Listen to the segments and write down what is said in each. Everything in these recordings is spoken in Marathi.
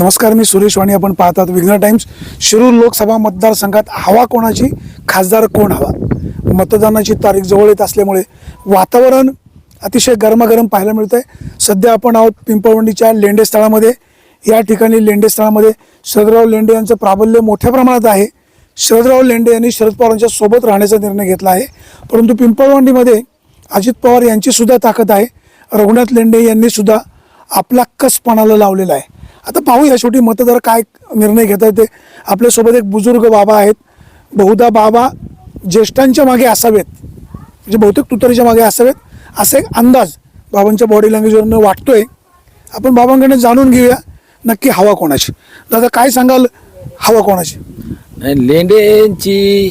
नमस्कार मी सुरेश वाणी. आपण पाहतात विघ्न टाइम्स. शिरूर लोकसभा मतदारसंघात हवा कोणाची? खासदार कोण हवा? मतदानाची तारीख जवळ येत असल्यामुळे वातावरण अतिशय गरमागरम पाहायला मिळतं आहे सध्या आपण आहोत पिंपळवंडीच्या लेंडे स्थळामध्ये. या ठिकाणी लेंडे स्थळामध्ये शरदराव लेंडे यांचं प्राबल्य मोठ्या प्रमाणात आहे. शरदराव लेंडे यांनी शरद पवारांच्या सोबत राहण्याचा निर्णय घेतला आहे. परंतु पिंपळवंडीमध्ये अजित पवार यांची सुद्धा ताकद आहे. रघुनाथ लेंडे यांनी सुद्धा आपला कसपणाला लावलेला आहे. आता पाहूया शेवटी मतदार काय निर्णय घेत आहेत ते. आपल्यासोबत एक बुजुर्ग बाबा आहेत. बहुधा बाबा ज्येष्ठांच्या मागे असावेत. म्हणजे बहुतेक तुतारीच्या मागे असावेत. असा एक अंदाज बाबांच्या बॉडी लँग्वेजवरनं वाटतोय. आपण बाबांकडनं जाणून घेऊया नक्की हवा कोणाची. दादा काय सांगाल हवा कोणाची? नाही लेंडेंची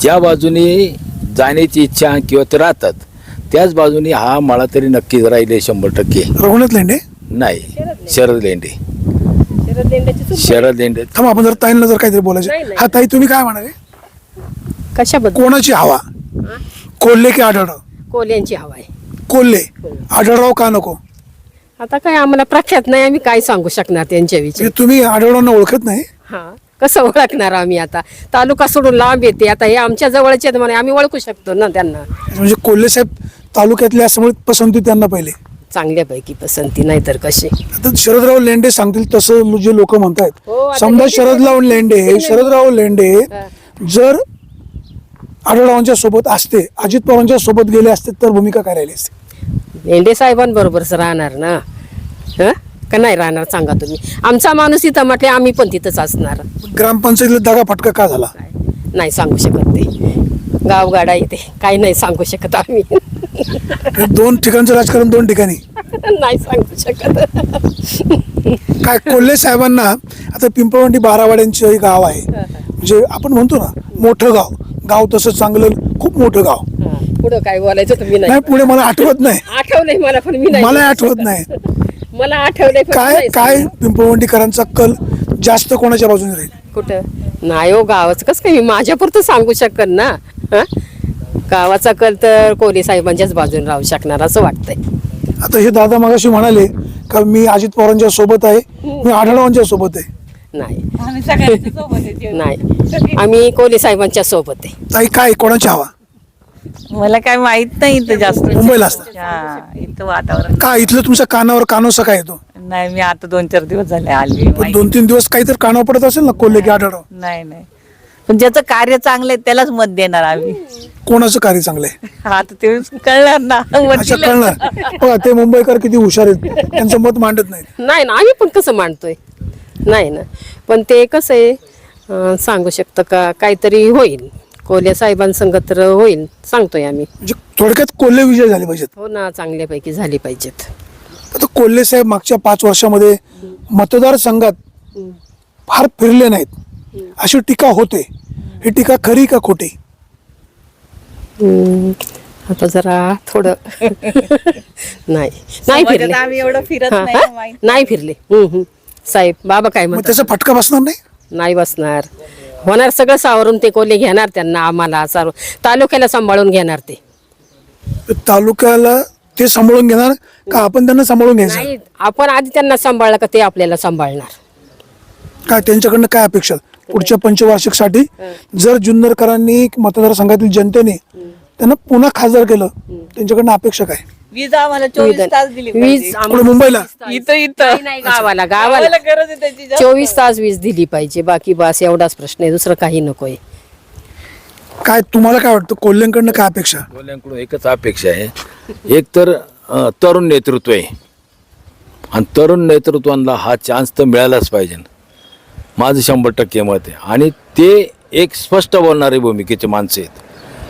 ज्या बाजूने जाण्याची इच्छा किंवा ते राहतात त्याच बाजूने हा मला तरी नक्कीच राहिले शंभर टक्के. रघुनाथ लेंडे? नाही. शरद लेंडे. शरद लेंड्याची चूक शरद लेंडे. थांबा आपण जर ताईंना जर काहीतरी नाही, बोलायचं. नाही. हा ताई तुम्ही काय म्हणाले? कशाबद्दल? कोणाची हवा? कोल्हे की आढळराव? कोल्यांची हवा आहे. कोल्हे. आढळराव का नको? आता काय आम्हाला प्रख्यात नाही आम्ही काय सांगू शकणार त्यांच्याविषयी म्हणजे तुम्ही आढळरावांना ओळखत नाही? हा. कसं ओळखणार आम्ही आता? तालुका सोडून लांब येते. आता हे आमच्या जवळचे आहेत म्हणे आम्ही ओळखू शकतो ना त्यांना. म्हणजे कोल्हे साहेब तालुक्यातले असल्यामुळे पसंती त्यांना पहिले. चांगल्यापैकी पसंती नाही तर कशी? आता शरदराव लेंडे सांगतील तसं जे लोक म्हणतायत. हो, आता समजा लेंडे शरदराव लेंडे शरदराव लेंडे. जर आढळरावांच्या सोबत असते अजित पवारांच्या सोबत गेले असते तर भूमिका काय राहिली असते? लेंडे साहेबांबरोबरच राहणार ना? हं? का नाही राहणार? सांगा तुम्ही. आमचा माणूस इथं म्हटले आम्ही पण तिथंच असणार. ग्रामपंचायतीला दगा फटका का झाला? नाही सांगू शकत ते गावगाडा इथे. काही नाही सांगू शकत आम्ही. दोन ठिकाणचं राजकारण दोन ठिकाणी. नाही सांगू शकत. काय कोल्हे साहेबांना आता पिंपळवंडी बारावाड्यांचं गाव आहे. म्हणजे आपण म्हणतो ना मोठं गाव. गाव तसं चांगलं खूप मोठं गाव. पुढं काय बोलायचं तुम्ही नाही. पुढे मला आठवत नाही. आठवलंय मला पण मी नाही. मला आठवत नाही. मला आठवलंय काय काय. पिंपळवंडीकरांचा कल जास्त कोणाच्या बाजूने राहील? कुठं? नाही हो गावाचं. कसं काय मी माझ्यापुरतं सांगू शकन ना? गावाचा कल तर कोहली साहेबांच्याच बाजूने राहू शकणार असं वाटतंय. आता हे दादा मगाशी म्हणाले का मी अजित पवारांच्या सोबत आहे मी आढळवांच्या सोबत आहे. नाही. नाही. आम्ही कोहली साहेबांच्या सोबत आहे. ताई काय कोणाची हवा? मला काय माहीत नाही इथं जास्त. मुंबईला असतं. हा इथं वातावरण. का इथलं तुमच्या कानावर कानोसा काय येतो? नाही मी आता दोन चार दिवस झाले आली पण दोन तीन दिवस काहीतरी कानावर पडत असेल ना कोल्हे की आढळराव नाही नाही. पण ज्याचं कार्य चांगलं आहे त्यालाच मत देणार आम्ही. कोणाचं कार्य चांगलं आहे आता ते कळणार ना. अच्छा. कळणार. बघा ते मुंबईकर किती हुशार आहेत. त्यांचं मत मांडत नाही नाही ना आम्ही पण कसं मांडतोय? नाही ना. पण ते कसं आहे अं, सांगू शकतं का? काहीतरी होईल. कोहली साहेबांसंग तर होईल सांगतोय आम्ही. म्हणजे थोडक्यात कोल्हे विजय झाले पाहिजेत. हो ना चांगल्यापैकी झाली पाहिजेत. आता कोल्हे साहेब मागच्या पाच वर्षामध्ये मतदारसंघात फार फिरले नाहीत. अशी टीका होते. ही टीका खरी का खोटी? हम्म, आता जरा थोडं. नाही नाही फिरले. आम्ही एवढं फिरत हा, नाही हा? फिरले. हम्म, हम्म. साहेब बाबा काय मग म्हणतात? त्याचा फटका बसणार नाही? नाही बसणार. होणार सगळं सावरून ते कोल्हे घेणार त्यांना आम्हाला सारू तालुक्याला सांभाळून घेणार ते. तालुक्याला ते सांभाळून घेणार का आपण त्यांना सांभाळून घ्यायचं? नाही आपण आधी त्यांना सांभाळलं का ते आपल्याला सांभाळणार? काय त्यांच्याकडनं काय अपेक्षा? पुढच्या पंचवार्षिकसाठी जर जुन्नरकरांनी मतदारसंघातील जनतेने त्यांना पुन्हा खासदार केलं त्यांच्याकडनं अपेक्षा काय वीज आम्हाला चोवीस तास दिली वीज. आम्हाला- मुंबईला? इथं इथं. नाही, नाही, गावाला गावाला. गरज आहे त्याची जास्त. चोवीस तास वीज दिली पाहिजे बाकी बस एवढाच प्रश्न आहे दुसरं काही नकोय काय तुम्हाला काय वाटतं कोल्ह्यांकडनं काय अपेक्षा? कोल्ह्यांकडून एकच अपेक्षा आहे. एक तर अं, तरुण नेतृत्व आहे. आणि तरुण नेतृत्वांना हा चान्स तर मिळालाच पाहिजे. माझं शंभर टक्के मत आहे. आणि ते एक स्पष्ट बोलणारे भूमिकेचे माणसं आहेत.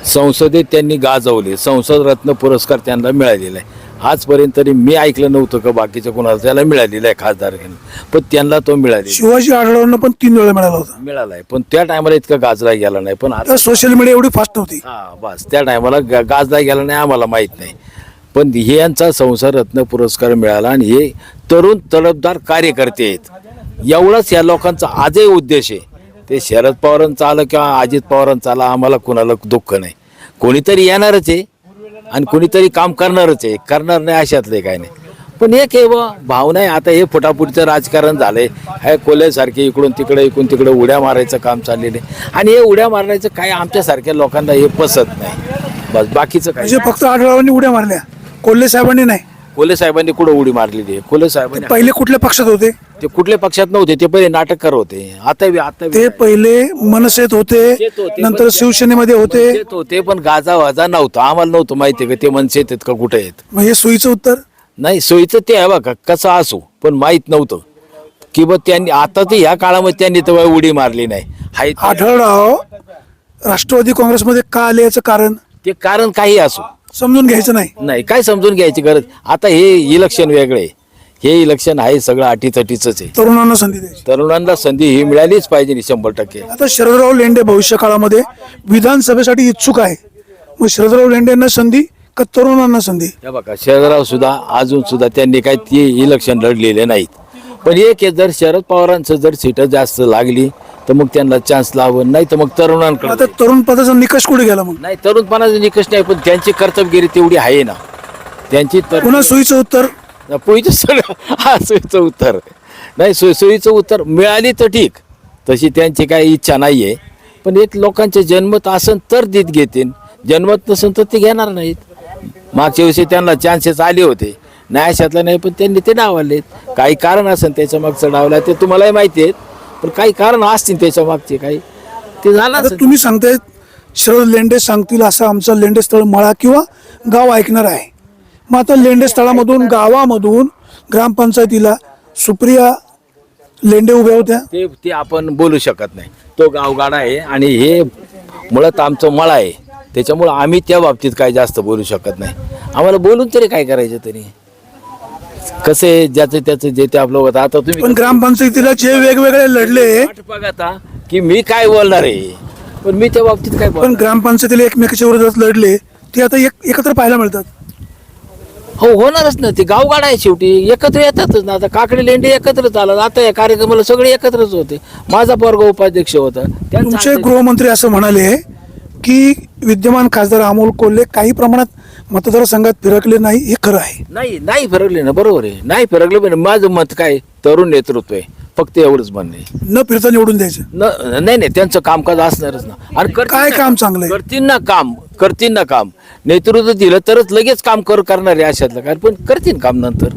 संसदेत त्यांनी गाजवले. संसद रत्न पुरस्कार त्यांना मिळालेला आहे. आजपर्यंत तरी मी ऐकलं नव्हतं का बाकीच्या कोणाला. त्याला मिळालेला आहे खासदार पण त्यांना तो मिळालेला शिवाजी आढळरावांना पण तीन वेळा मिळाला होता. मिळाला आहे. पण त्या टायमाला इतका गाजला गेला नाही. पण आता सोशल मीडिया एवढी फास्ट नव्हती. हा बस. त्या टायमाला गा- गाजला गेला नाही आम्हाला माहीत नाही. पण हे यांचा संसार रत्न पुरस्कार मिळाला आणि हे तरुण तडफदार कार्यकर्ते आहेत. एवढाच या लोकांचा आजही उद्देश आहे. ते शरद पवारांचा आलं किंवा अजित पवारांचा आला आम्हाला कुणाला दुःख नाही. कोणीतरी येणारच आहे आणि कोणीतरी काम करणारच आहे. करणार नाही अशातलं काय नाही. पण एक आहे बा भावना आहे. आता हे फुटाफुटीचं राजकारण झालंय. हे कोल्यासारखे इकडून तिकडे इकडून तिकडे उड्या मारायचं काम चाललेलं आहे. आणि हे उड्या मारण्याचं काय आमच्यासारख्या लोकांना हे पसत नाही. बस बाकीचं काय म्हणजे फक्त आढळरावांनी उड्या मारल्या. कोल्हे साहेबांनी नाही. कोले साहेबांनी कुठं उडी मारलेली आहे? कोले साहेबांनी पहिले कुठल्या पक्षात होते? ते कुठल्या पक्षात नव्हते ते पहिले नाटककार होते. आता बी आता बी ते पहिले मनसेत होते नंतर पण- शिवसेनेमध्ये होते. होते पण गाजा वाजा नव्हतं. आम्हाला नव्हतं माहिती का ते मनसेत आहेत का कुठे आहेत. मग हे सोयीचं उत्तर? नाही सोयीचं ते आहे बघा कसं असो पण माहीत नव्हतं. की बा त्यांनी आता ते ह्या काळामध्ये त्यांनी तर उडी मारली नाही. हाय ते- आढळराव राष्ट्रवादी काँग्रेसमध्ये का आले याचं कारण? ते कारण काही असो. समजून घ्यायचं नाही. नाही काय समजून घ्यायची गरज? आता हे इलेक्शन वेगळे. हे इलेक्शन आहे सगळं अटीतटीच आहे. तरुणांना संधी द्यायची. तरुणांना संधी ही मिळालीच पाहिजे शंभर टक्के. आता शरदराव लेंडे भविष्य काळामध्ये विधानसभेसाठी इच्छुक आहे. मग शरदराव लेंडेंना संधी का तरुणांना संधी? बघा शरदराव सुद्धा अजून सुद्धा त्यांनी काय ते इलेक्शन लढलेले नाहीत. पण एक जर शरद पवारांचं जर सीटं जास्त लागली तर मग त्यांना चान्स लावून नाही तर मग तरुणांकडे आता तरुण पदाचा निकष कुठे गेला मग? नाही तरुणपणाचा निकष नाही पण त्यांची कर्तबगिरी तेवढी आहे ना. त्यांची तर पुन्हा सोयीचं उत्तर? पोईचं सगळं हा सोयीचं उत्तर. नाही सोय सोयीचं उत्तर मिळाली तर ठीक. तशी त्यांची काही इच्छा नाही आहे पण एक लोकांचे जन्मत असन तर देत घेतील जन्मत नसन तर ते घेणार नाहीत. मागच्या वर्षी त्यांना चान्सेस आले होते. नाही अशातलं नाही पण त्यांनी ते डावलेत काही कारण असेल त्याच्या मागचं डावला ते तुम्हालाही माहिती आहेत. पण काही कारण असतील त्याच्या मागचे काही. ते झालं आता. तुम्ही सांगताय शरद लेंडे सांगतील असं आमचं लेंडे स्थळ मळा किंवा गाव ऐकणार आहे. मग आता लेंडे स्थळामधून गावामधून ग्रामपंचायतीला सुप्रिया लेंडे उभ्या होत्या? ते ते आपण बोलू शकत नाही. तो गावगाडा आहे आणि हे मुळात आमचं मळा आहे. त्याच्यामुळं आम्ही त्या बाबतीत काही जास्त बोलू शकत नाही. आम्हाला बोलून तरी काय करायचं तरी? कसं ज्याचं त्याचं जे ते आपलं होतं. आता तुम्ही पण ग्रामपंचायतीला जे वेगवेगळे लढले वाट बघा आता की मी काय बोलणार आहे? पण मी त्या बाबतीत काय पण ग्रामपंचायतीला एकमेकाच्या विरोधात लढले ते आता एक एकत्र पाहायला मिळतात. हो होणारच ना ते गावगाडा आहे शेवटी. एकत्र येतातच ना. आता काकडे लेंडे एकत्र चालत आता या कार्यक्रमाला सगळे एकत्रच होते. माझा पोरगा उपाध्यक्ष होता. त्यांचा तुमचे गृहमंत्री असं म्हणाले की विद्यमान खासदार अमोल कोल्हे काही प्रमाणात मतदारसंघात फिरकले नाही हे खरं आहे. नाही नाही फिरकले ना बरोबर आहे. नाही फिरकले पण माझं मत काय? तरुण नेतृत्व आहे. फक्त एवढंच म्हणणं आहे. न फिरता निवडून द्यायचं. न नाही नाही त्यांचं कामकाज असणारच ना. आणि करतील काय ना काम चांगलं आहे? करतील ना काम. करतील ना काम. नेतृत्व दिलं तरच लगेच काम कर करणार आहे अशातलं काय. पण करतील काम नंतर.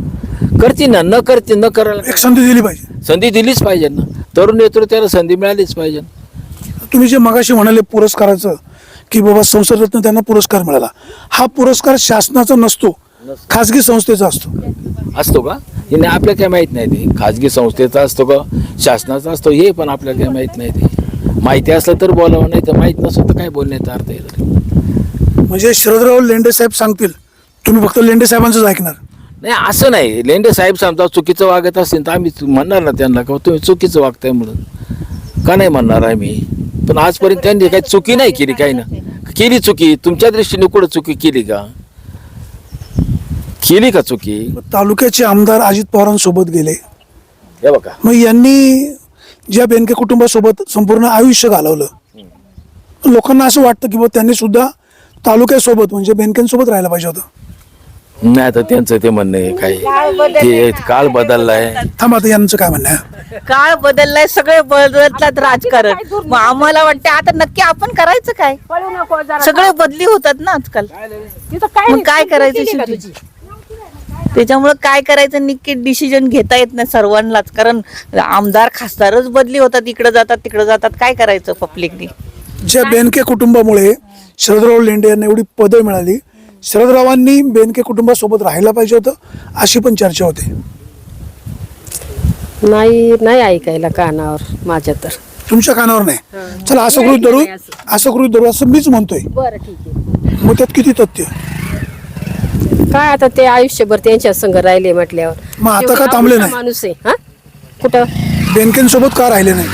करतील ना न करतील न करायला एक काय? संधी दिली पाहिजे. संधी दिलीच पाहिजे ना. तरुण नेतृत्वाला संधी मिळालीच पाहिजे तुम्ही जे मगाशी म्हणाले पुरस्काराचं की बाबा संसदरत्न त्यांना पुरस्कार मिळाला. हा पुरस्कार शासनाचा नसतो खासगी संस्थेचा असतो. असतो का? हे नाही आपल्याला काय माहीत नाही ते. खाजगी संस्थेचा असतो का? शासनाचा असतो हे पण आपल्याला काय माहीत नाही ते. माहिती असलं तर बोलावं नाही तर माहीत नसेल तर काय बोलण्याचा अर्थ आहे तरी म्हणजे शरदराव लेंडे साहेब सांगतील तुम्ही फक्त लेंडे साहेबांचंच ऐकणार. नाही असं नाही. लेंडे साहेब समजा चुकीचं वागत असेल तर आम्ही म्हणणार ना त्यांना का? तुम्ही चुकीचं वागताय म्हणून. का नाही म्हणणार आम्ही? पण आजपर्यंत त्यांनी काही चुकी नाही केली काही ना. केली चुकी? तुमच्या दृष्टीने कुठं चुकी केली का? केली का चुकी? तालुक्याचे आमदार अजित पवारांसोबत गेले. हे बघा. मग यांनी ज्या बेनके कुटुंबासोबत संपूर्ण आयुष्य घालवलं लोकांना असं वाटतं की बुवा त्यांनी सुद्धा तालुक्यासोबत म्हणजे बेनकेंसोबत राहायला पाहिजे होतं. नाही आता त्यांचं ते म्हणणं आहे काही. ते काळ बदललाय. थांबा आता यांचं काय म्हणणं आहे? काळ बदललाय सगळे बदलतात राजकारण. मग आम्हाला वाटतं आता नक्की आपण करायचं काय? सगळे बदली होतात ना आजकाल. मग काय करायचं शेवटी? त्याच्यामुळे काय करायचं? नक्की डिसिजन घेता येत नाही सर्वांनाच. कारण आमदार खासदारच बदली होतात इकडे जातात तिकडे जातात. काय करायचं पब्लिकनी ज्या बेनके कुटुंबामुळे शरदराव लेंडे यांना एवढी पदं मिळाली शरदरावांनी बेनके कुटुंबासोबत राहायला पाहिजे होतं अशी पण चर्चा होते. नाही नाही ऐकायला कानावर माझ्या तर. तुमच्या कानावर नाही? चला असं गृहित धरू असं. गृहित धरू असं मीच म्हणतोय. बरं ठीक आहे. मग त्यात किती तथ्य? काय आता ते आयुष्यभर त्यांच्या संग राहिले म्हटल्यावर? मग आता का थांबले नाही? माणूस आहे हा? कुठं? बेनकेंसोबत का राहिले नाही?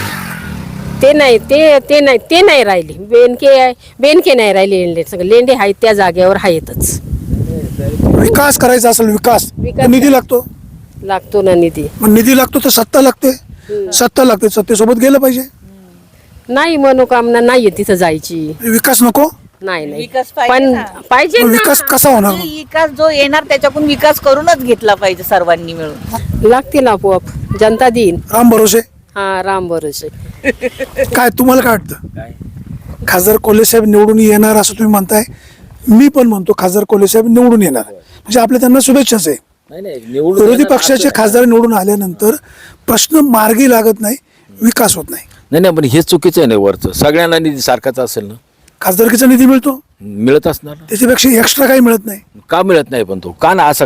ते नाही ते ते नाही ते नाही राहिले. बेनके बेनके नाही राहिले लेंडे सगळं लेंडे आहेत त्या जागेवर आहेतच. विकास करायचा असेल विकास. तर निधी लागतो. लागतो ना निधी. मग निधी लागतो तर सत्ता लागते. सत्ता लागते सत्तेसोबत गेलं पाहिजे. नाही मनोकामना नाहीये तिथं जायची. विकास नको. नाही नाही. विकास पाहिजे पण ना. पाहिजे मग ना. विकास कसा होणार? मग? विकास जो येणार त्याच्याकडून विकास करूनच घेतला पाहिजे सर्वांनी मिळून. लागतील आपोआप. जनता देईन. राम भरोसे. हा राम भरोसे काय तुम्हाला काय वाटतं? खासदार कोल्हे साहेब निवडून येणार असं तुम्ही म्हणताय. मी पण म्हणतो खासदार कोल्हे साहेब निवडून येणार. म्हणजे आपल्या त्यांना शुभेच्छाच आहे. नाही नाही निवडून विरोधी पक्षाचे खासदार निवडून आल्यानंतर प्रश्न मार्गी लागत नाही विकास होत नाही. नाही नाही पण हे चुकीचं आहे नाही वरचं. सगळ्यांना निधी सारखाच असेल ना? खासदारकीचा निधी मिळतो? मिळत असणार ना. त्याच्यापेक्षा एक्स्ट्रा काही मिळत नाही. का मिळत नाही पण तो? का ना असा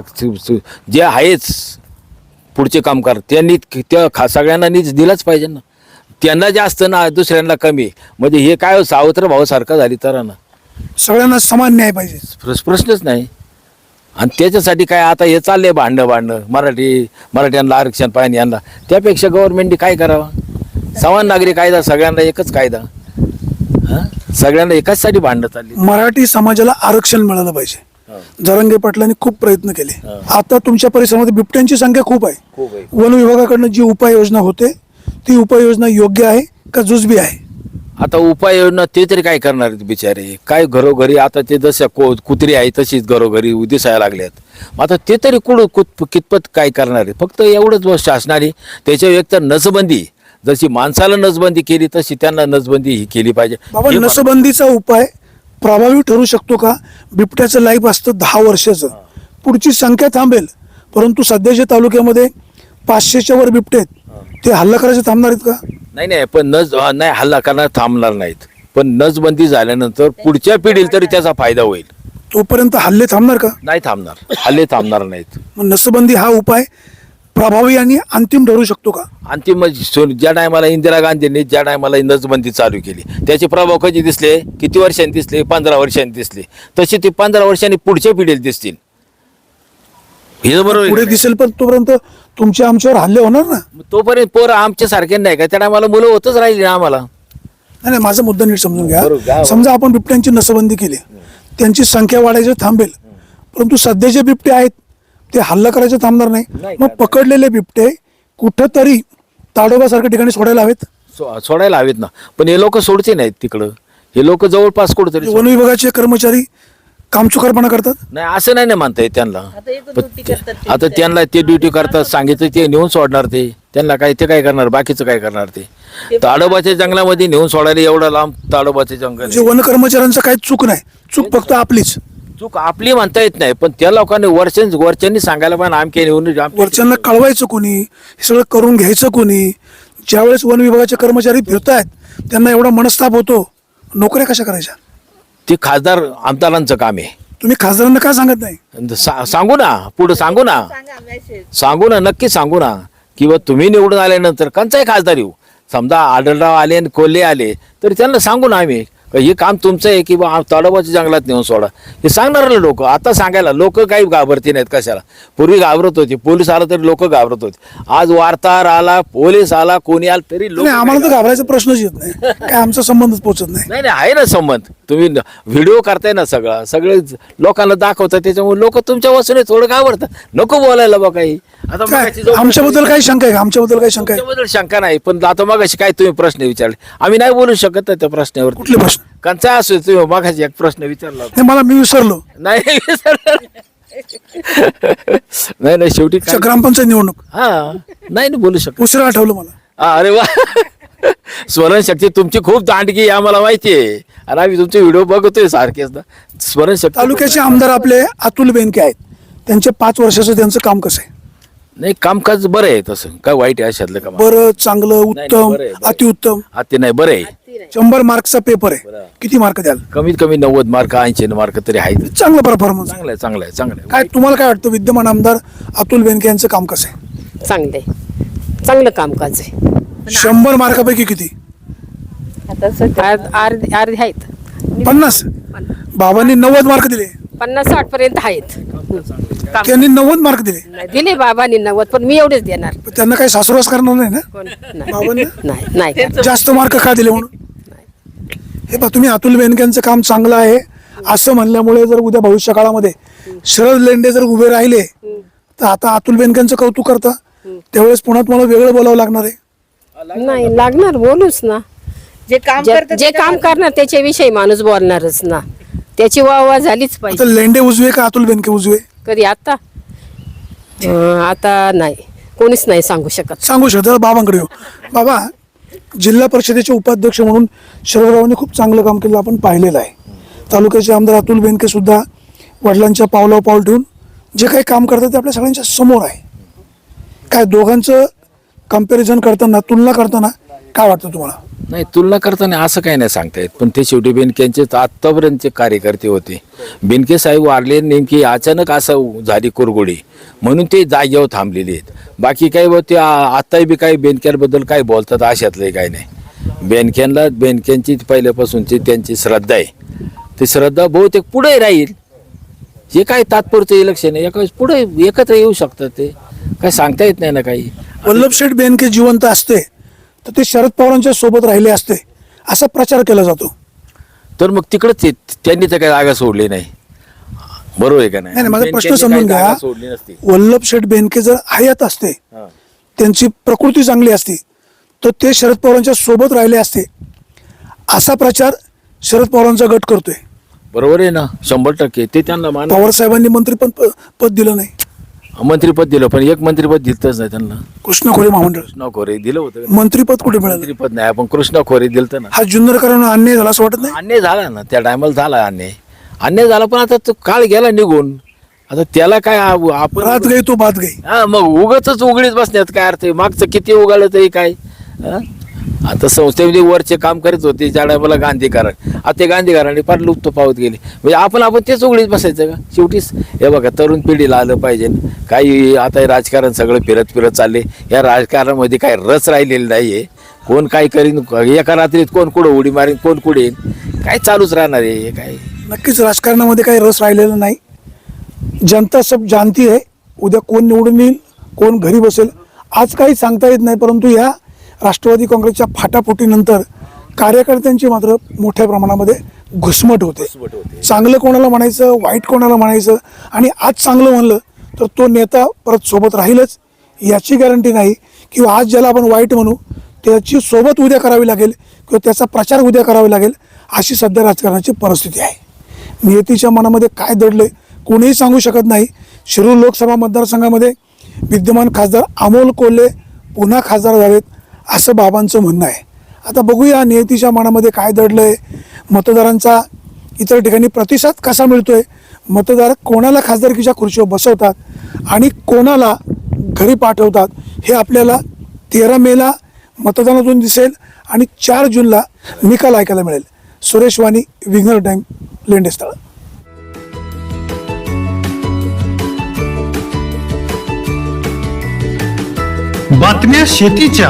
जे आहेच पुढचे कामगार त्यांनी त्या खा सगळ्यांना नीच दिलाच पाहिजे ना. त्यांना जास्त ना दुसऱ्यांना कमी. म्हणजे हे काय सावत्र भाऊ सारखं झाली तर ना सगळ्यांना समान न्याय पाहिजे. प्रश्न- प्रश्नच नाही. आणि त्याच्यासाठी काय आता हे चाललंय भांडणं भांडणं. मराठी मराठ्यांना आरक्षण पाहिजे यांना. त्यापेक्षा गव्हर्नमेंटने काय करावं? समान नागरी कायदा सगळ्यांना एकच कायदा. हां? सगळ्यांना एकाचसाठी भांडणं चालली. मराठी समाजाला आरक्षण मिळालं पाहिजे. जरंगे पाटलांनी खूप प्रयत्न केले. आता तुमच्या परिसरामध्ये बिबट्यांची संख्या खूप आहे. वन विभागाकडनं जी उपाययोजना होते ती उपाययोजना योग्य आहे का जुजबी आहे? आता उपाययोजना ते तरी काय करणार बिचारे? काय घरोघरी आता ते जसं को कुत्री आहे तशीच घरोघरी दिसायला लागल्यात. मग आता ते तरी कुड कुत कितपत काय करणार आहे फक्त एवढंच शासनाने त्याच्या एक तर नसबंदी जशी माणसाला नसबंदी केली तशी त्यांना नसबंदी ही केली पाहिजे. बाबा नसबंदीचा उपाय प्रभावी ठरू शकतो का? बिबट्याचं लाईफ असतं दहा वर्षाचं. पुढची संख्या थांबेल. परंतु सध्याच्या तालुक्यामध्ये पाचशेच्या वर बिबटे आहेत. ते हल्ला करायचे थांबणार आहेत का? नाही नाही पण नस हा, नाही हल्ला करणार थांबणार नाहीत. पण नसबंदी झाल्यानंतर पुढच्या पिढीला तरी त्याचा फायदा होईल. तोपर्यंत हल्ले थांबणार का? नाही थांबणार. हल्ले थांबणार नाहीत. मग नसबंदी हा उपाय प्रभावी आणि अंतिम ठरू शकतो का? अंतिम म्हणजे ज्या टायमाला इंदिरा गांधींनी ज्या टायमाला नसबंदी चालू केली त्याचे प्रभाव कधी दिसले? किती वर्षांनी दिसले? पंधरा वर्षांनी दिसले. तसे ते पंधरा वर्षांनी पुढच्या पिढीला दिसतील. हे बरोबर आहे. पुढे? दिसेल पण तोपर्यंत तुमच्या आमच्यावर हल्ले होणार ना? मग तोपर्यंत पोरं आमच्या सारखे नाही का? त्या टायमाला मुलं होतच राहिली ना आम्हाला. नाही नाही माझा मुद्दा नीट समजून बरोबर, घ्या घ्या. समजा आपण बिबट्यांची नसबंदी केली त्यांची संख्या वाढायची थांबेल परंतु सध्या जे बिबटे आहेत ते हल्ला करायचे थांबणार नाही. नाही मग पकडलेले बिबटे कुठंतरी ताडोबासारख्या ठिकाणी सोडायला हवेत? सो- सोडायला हवेत ना. पण हे लोक सोडचे नाहीत तिकडं. हे लोक जवळपास कुठतरी वन विभागाचे कर्मचारी कामचुकारपणा करतात? नाही असं नाही ना म्हणता येत त्यांना. आता एक पण ड्युटी करतात ते. आता त्यांना ते ड्युटी करतात सांगितलं ते नेऊन सोडणार ते. त्यांना काय ते काय करणार? बाकीचं काय करणार ते? ताडोबाच्या जंगलामध्ये नेऊन सोडायला एवढं लांब ताडोबाचे जंगल म्हणजे आहे. वन कर्मचाऱ्यांचं काही चूक नाही. चूक फक्त आपलीच. चूक आपली म्हणता येत नाही पण त्या लोकांनी वर्षां वर्षांनी सांगायला पाहिजे आमके नेऊन आमके- वरच्यांना कळवायचं कोणी? हे सगळं करून घ्यायचं कोणी? ज्यावेळेस वन विभागाचे कर्मचारी फिरतायत त्यांना एवढा मनस्ताप होतो. नोकऱ्या कशा करायच्या? ते खासदार आमदारांचं काम आहे. तुम्ही खासदारांना काय सांगत नाही? सा- सांगू ना पुढे सांगू ना. सांगा ना नक्की सांगू ना. किंवा तुम्ही निवडून आल्यानंतर कंचाही खासदार येऊ. समजा आढळराव आले आणि कोल्हे आले तर त्यांना सांगू ना आम्ही. का हे काम तुमचं आहे किंवा आ- ताडोबाच्या जंगलात नेऊन सोडा. हे सांगणार लोक आता सांगायला लोक काही घाबरती नाहीत कशाला. पूर्वी घाबरत होते पोलीस आला तरी लोक घाबरत होते. आज वार्ताहर आला पोलीस आला कोणी आला तरी लोक नाही आम्हाला तर घाबरायचा प्रश्नच येत नाही. काय आमचा संबंधच पोचत नाही. नाही नाही आहे ना संबंध. तुम्ही व्हिडिओ करताय ना सगळा सगळे लोकांना दाखवता त्याच्यामुळे लोक तुमच्या वसून थोडं घाबरतात. नको बोलायला बा काही. आता मगाशी जो- आमच्याबद्दल काही शंका आहे का? आमच्याबद्दल काही शंका आहे? तुमच्याबद्दल शंका नाही पण आता मग काय तुम्ही प्रश्न विचारले? आम्ही नाही बोलू शकत ना त्या प्रश्नावर कुठले प्रश्न? कंचा असो तुम्ही मगाशी एक प्रश्न विचारला होता. नाही मला मी विसरलो. नाही. नाही नाही शेवटी काय- अच्छा, ग्रामपंचायत निवडणूक. हा नाही नाही बोलू शकत. उशिरा आठवलं मला. हा, अरे वा. स्मरणशक्ती तुमची खूप दांडगी आहे आम्हाला माहिती आहे. आणि आम्ही तुमचे व्हिडिओ बघतोय सारखेच ना. स्मरणशक्ती तालुक्याचे आमदार आपले अतुल बेनके आहेत. त्यांचे पाच वर्षाचं त्यांचं काम कसं आहे? नाही कामकाज बरं आहे तसं. काय वाईट आहे अशातलं काम? बरं चांगलं नाही, उत्तम बरं आहे, बरं आहे. अतिउत्तम? हा ते नाही बरं आहे. शंभर मार्कचा पेपर आहे. बरं. किती मार्क द्याल? कमीत कमी नव्वद मार्क ऐंशी मार्क तरी आहेत. चांगलं परफॉर्मन्स चांगलं आहे. चांगलं आहे चांगलं आहे काय तुम्हाला काय वाटतं विद्यमान आमदार अतुल बेनके यांचं काम कसं आहे? चांगले चांगलं कामकाज आहे. शंभर मार्कापैकी किती? आता सध्या अर्ध- अर्धे अर्धे आहेत. पन्नास? बाबांनी नव्वद मार्क दिले. पन्नास साठ पर्यंत आहेत. त्यांनी नव्वद मार्क दिले. नाही, दिले बाबांनी नव्वद पण मी एवढेच देणार. पण त्यांना काही सासुरवास करणार नाही ना? कोण? नाही. बाबांना? नाही नाही करणार. जास्त मार्क का दिले म्हणून? हे पहा तुम्ही अतुल बेनकेंचं काम चांगलं आहे. असं म्हणल्यामुळे जर उद्या भविष्य काळामध्ये शरद लेंडे जर उभे राहिले तर आता अतुल बेनकेंचं कौतुक करता. त्यावेळेस पुन्हा तुम्हाला वेगळं बोलावं लागणार आहे. नाही लागणार बोलूच ना. जे काम जे करतात जे काम करणार त्याच्याविषयी माणूस बोलणारच ना. त्याची वाहवा झालीच पाहिजे. लेंडे उजवे का अतुल बेनके उजवे? कधी आता? अं, आता नाही. कोणीच नाही सांगू शकत. सांगू शकता बाबांकडे येऊ. बाबा जिल्हा परिषदेचे उपाध्यक्ष म्हणून शरदरावांनी खूप चांगलं काम केलं आपण पाहिलेलं आहे. तालुक्याचे आमदार अतुल बेनके सुद्धा वडिलांच्या पावलावर पाऊल ठेवून जे काही काम करतात ते आपल्या सगळ्यांच्या समोर आहे. काय दोघांचं कंपॅरिझन करताना तुलना करताना काय वाटतं तुम्हाला? नाही तुलना करताना असं काही नाही सांगता येत. पण ते शेवटी बेनकेंचे आत्तापर्यंतचे कार्यकर्ते होते. बेनके साहेब वारले नेमकी अचानक असं झाली कुरगुडी. म्हणून ते जागेवर थांबलेले आहेत. बाकी काही ते आत्ताही बी काही बेनक्यांबद्दल काय बोलतात अशातलंही काही नाही. बेनक्यांना बेनक्यांची पहिल्यापासूनची त्यांची श्रद्धा आहे. ती श्रद्धा बहुतेक पुढे राहील. जे काय तात्पुरतं इलेक्शन आहे? एका पुढे एकत्र येऊ शकतात ते. काय सांगता येत नाही ना काही. वल्लभ शेठ बेनके जिवंत असते तर ते शरद पवारांच्या सोबत राहिले असते असा प्रचार केला जातो. तर मग तिकडच ते त्यांनी तर काही जागा सोडली नाही. बरोबर आहे का नाही? नाही, माझा प्रश्न समजून घ्या. जागा सोडली नसती. वल्लभ शेठ बेनके जर हयात असते हा. त्यांची प्रकृती चांगली असती तर ते शरद पवारांच्या सोबत राहिले असते असा प्रचार शरद पवारांचा गट करतोय. बरोबर आहे ना शंभर टक्के. ते त्यांना मान पवार साहेबांनी मंत्रीपद प- पद दिलं नाही. मंत्रीपद दिलं पण एक मंत्रीपद दिलतच नाही त्यांना. कृष्ण खोरे महामंडळ. कृष्णा खोरे दिलं होतं? मंत्रीपद कुठे मिळालं? मंत्रीपद नाही आपण कृष्णा खोरे दिलं ना. हा जुन्नरकरांना अन्याय झाला असं वाटत नाही? अन्याय झाला ना त्या टायमाला झाला अन्याय. अन्याय झाला पण आता तो काळ गेला निघून. आता त्याला काय आ- आपण रात गई तो बात गई. हा मग उगच उघडीच बसण्यात काय अर्थ आहे? मागचं किती उगालं तरी काय? हा? आता संस्थेमध्ये वरचे काम करीत होते ज्या टायमाला गांधीकारण. आता ते गांधीकारांनी फार लुप्त पावत गेले. म्हणजे आपण आपण तेच उघडीच बसायचं का? शेवटीच हे बघा तरुण पिढीला आलं पाहिजे काही आता हे राजकारण सगळं फिरत फिरत चालले. या राजकारणामध्ये काही रस राहिलेलं नाही आहे कोण काय करीन एका रात्रीत कोण कुठं उडी मारीन कोण कुठे येईन? काय चालूच राहणार आहे हे काय? नक्कीच राजकारणामध्ये काही रस राहिलेला नाही. जनता सब जानती आहे उद्या कोण निवडून येईल कोण घरी बसेल आज काही सांगता येत नाही परंतु या राष्ट्रवादी काँग्रेसच्या फाटाफुटीनंतर कार्यकर्त्यांची मात्र मोठ्या प्रमाणामध्ये घुसमट होते. चांगलं कोणाला म्हणायचं वाईट कोणाला म्हणायचं आणि आज चांगलं म्हणलं तर तो नेता परत सोबत राहीलच याची गॅरंटी नाही. किंवा आज ज्याला आपण वाईट म्हणू त्याची सोबत उद्या करावी लागेल किंवा त्याचा प्रचार उद्या करावा लागेल अशी सध्या राजकारणाची परिस्थिती आहे. नियतीच्या मनामध्ये काय दडलंय कोणीही सांगू शकत नाही. शिरूर लोकसभा मतदारसंघामध्ये विद्यमान खासदार अमोल कोल्हे पुन्हा खासदार झालेत. असं बाबांचं म्हणणं आहे. आता बघूया नियतीच्या मनामध्ये काय दडलं आहे मतदारांचा इतर ठिकाणी प्रतिसाद कसा मिळतो आहे मतदार कोणाला खासदारकीच्या खुर्चीवर बसवतात आणि कोणाला घरी पाठवतात हे आपल्याला तेरा मेला मतदानातून दिसेल आणि चार जूनला निकाल ऐकायला मिळेल. सुरेश वाणी विघ्नर टाईम लेंडेस्थळ. बातम्या शेतीच्या.